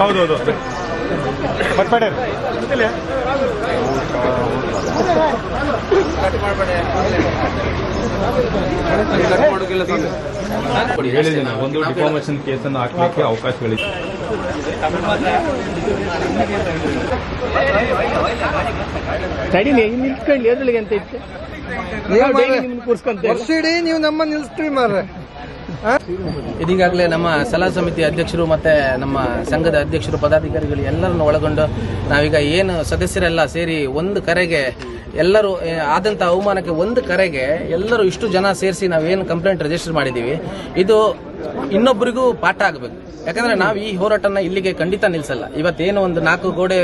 ಹೌದೌದು ಹೇಳಿದ್ದೀನಿ ಒಂದು ಡಿಫಾರ್ಮೇಶನ್ ಕೇಸನ್ನು ಹಾಕ್ಲಿಕ್ಕೆ ಅವಕಾಶಗಳಿದೆ ತಡಿ ನಿಂತ್ಕೊಂಡು ಎದುರಿಗೆ ಅಂತ ಇತ್ತು. ಕೂರ್ಸ್ಕೊಂತೇವೆ. ನೀವು ನಮ್ಮ ನಿಲ್ಸ್ತೀವಿ ಮಾರ್ರೆ ಇದೀಗಾಗಲೇ ನಮ್ಮ ಸಲಹಾ ಸಮಿತಿ ಅಧ್ಯಕ್ಷರು ಮತ್ತೆ ನಮ್ಮ ಸಂಘದ ಅಧ್ಯಕ್ಷರು ಪದಾಧಿಕಾರಿಗಳು ಎಲ್ಲರನ್ನು ಒಳಗೊಂಡು ನಾವೀಗ ಏನು ಸದಸ್ಯರೆಲ್ಲ ಸೇರಿ ಒಂದು ಕರೆಗೆ ಎಲ್ಲರೂ ಆದಂಥ ಆದಂತ ಅವಮಾನಕ್ಕೆ ಒಂದು ಕರೆಗೆ ಎಲ್ಲರೂ ಇಷ್ಟು ಜನ ಸೇರಿಸಿ ನಾವೇನು ಕಂಪ್ಲೇಂಟ್ ರಿಜಿಸ್ಟರ್ ಮಾಡಿದ್ದೀವಿ. ಇದು ಇನ್ನೊಬ್ಬರಿಗೂ ಪಾಠ ಆಗಬೇಕು. ಯಾಕಂದ್ರೆ ನಾವು ಈ ಹೋರಾಟನ ಇಲ್ಲಿಗೆ ಖಂಡಿತ ನಿಲ್ಸಲ್ಲ. ಇವತ್ತೇನು ಒಂದು ನಾಲ್ಕು ಗೋಡೆ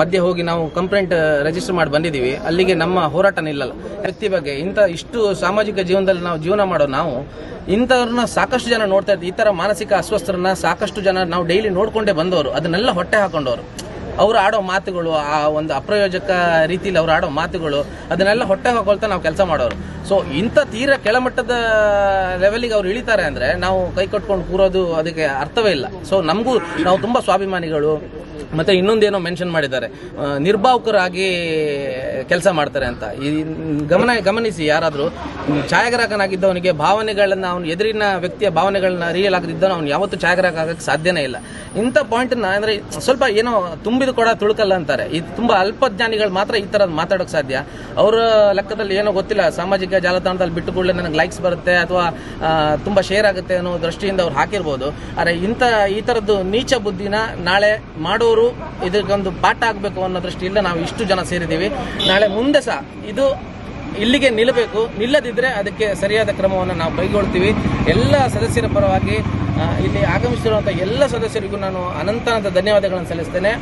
ಮಧ್ಯೆ ಹೋಗಿ ನಾವು ಕಂಪ್ಲೇಂಟ್ ರಿಜಿಸ್ಟರ್ ಮಾಡಿ ಬಂದಿದ್ದೀವಿ. ಅಲ್ಲಿಗೆ ನಮ್ಮ ಹೋರಾಟ ನಿಲ್ಲಲ್ಲ. ವ್ಯಕ್ತಿ ಬಗ್ಗೆ ಇಂಥ ಇಷ್ಟು ಸಾಮಾಜಿಕ ಜೀವನದಲ್ಲಿ ನಾವು ಜೀವನ ಮಾಡೋ ನಾವು, ಇಂಥವ್ರನ್ನ ಸಾಕಷ್ಟು ಜನ ನೋಡ್ತಾ ಇದ್ದೀವಿ ಈ ಥರ ಮಾನಸಿಕ ಅಸ್ವಸ್ಥರನ್ನ ಸಾಕಷ್ಟು ಜನ ನಾವು ಡೈಲಿ ನೋಡ್ಕೊಂಡೇ ಬಂದವರು. ಅದನ್ನೆಲ್ಲ ಹೊಟ್ಟೆ ಹಾಕೊಂಡವರು. ಅವ್ರು ಆಡೋ ಮಾತುಗಳು, ಆ ಒಂದು ಅಪ್ರಯೋಜಕ ರೀತಿಯಲ್ಲಿ ಅವ್ರು ಆಡೋ ಮಾತುಗಳು, ಅದನ್ನೆಲ್ಲ ಹೊಟ್ಟೆ ಹಾಕೊಳ್ತಾ ನಾವು ಕೆಲಸ ಮಾಡೋರು. ಸೊ ಇಂಥ ತೀರ ಕೆಳಮಟ್ಟದ ಲೆವೆಲಿಗೆ ಅವ್ರು ಇಳಿತಾರೆ ಅಂದ್ರೆ ನಾವು ಕೈ ಕಟ್ಕೊಂಡು ಕೂರೋದು ಅದಕ್ಕೆ ಅರ್ಥವೇ ಇಲ್ಲ. ಸೊ ನಮಗೂ, ನಾವು ತುಂಬಾ ಸ್ವಾಭಿಮಾನಿಗಳು ಮತ್ತೆ ಇನ್ನೊಂದೇನೋ ಮೆನ್ಷನ್ ಮಾಡಿದ್ದಾರೆ. ನಿರ್ಭಾವಕರಾಗಿ ಕೆಲಸ ಮಾಡ್ತಾರೆ ಅಂತ. ಈ ಗಮನ, ಗಮನಿಸಿ ಯಾರಾದರೂ ಛಾಯಾಗ್ರಾಹಕನಾಗಿದ್ದವನಿಗೆ ಭಾವನೆಗಳನ್ನ ಅವನು ಎದುರಿನ ವ್ಯಕ್ತಿಯ ಭಾವನೆಗಳನ್ನ ರಿಯಲ್ ಆಗದಿದ್ದವನು ಅವನು ಯಾವತ್ತೂ ಛಾಯಾಗ್ರಾಹಕ ಆಗಕ್ಕೆ ಸಾಧ್ಯನೇ ಇಲ್ಲ. ಇಂಥ ಪಾಯಿಂಟ್ನ ಅಂದ್ರೆ ಸ್ವಲ್ಪ ಏನೋ ತುಂಬಿದ ಕೊಡ ತುಳುಕಲ್ಲ ಅಂತಾರೆ. ಇದು ತುಂಬಾ ಅಲ್ಪಜ್ಞಾನಿಗಳು ಮಾತ್ರ ಈ ಥರದ್ದು ಮಾತಾಡೋಕೆ ಸಾಧ್ಯ. ಅವರ ಲೆಕ್ಕದಲ್ಲಿ ಏನೋ ಗೊತ್ತಿಲ್ಲ. ಸಾಮಾಜಿಕ ಜಾಲತಾಣದಲ್ಲಿ ಬಿಟ್ಟು ಕೂಡಲೇ ನನಗೆ ಲೈಕ್ಸ್ ಬರುತ್ತೆ ಅಥವಾ ತುಂಬ ಶೇರ್ ಆಗುತ್ತೆ ಅನ್ನೋ ದೃಷ್ಟಿಯಿಂದ ಅವ್ರು ಹಾಕಿರ್ಬೋದು. ಆದರೆ ಇಂಥ ಈ ಥರದ್ದು ನೀಚ ಬುದ್ಧಿನ ನಾಳೆ ಮಾಡೋರು ಇದಕ್ಕೊಂದು ಪಾಠ ಆಗಬೇಕು ಅನ್ನೋ ದೃಷ್ಟಿಯಿಂದ ನಾವು ಇಷ್ಟು ಜನ ಸೇರಿದ್ದೀವಿ. ನಾಳೆ ಮುಂದೆ ಸಹ ಇದು ಇಲ್ಲಿಗೆ ನಿಲ್ಲಬೇಕು. ನಿಲ್ಲದಿದ್ದರೆ ಅದಕ್ಕೆ ಸರಿಯಾದ ಕ್ರಮವನ್ನು ನಾವು ಕೈಗೊಳ್ತೀವಿ. ಎಲ್ಲ ಸದಸ್ಯರ ಪರವಾಗಿ ಇಲ್ಲಿ ಆಗಮಿಸಿರುವಂಥ ಎಲ್ಲ ಸದಸ್ಯರಿಗೂ ನಾನು ಅನಂತಾನಂತ ಧನ್ಯವಾದಗಳನ್ನು ಸಲ್ಲಿಸ್ತೇನೆ.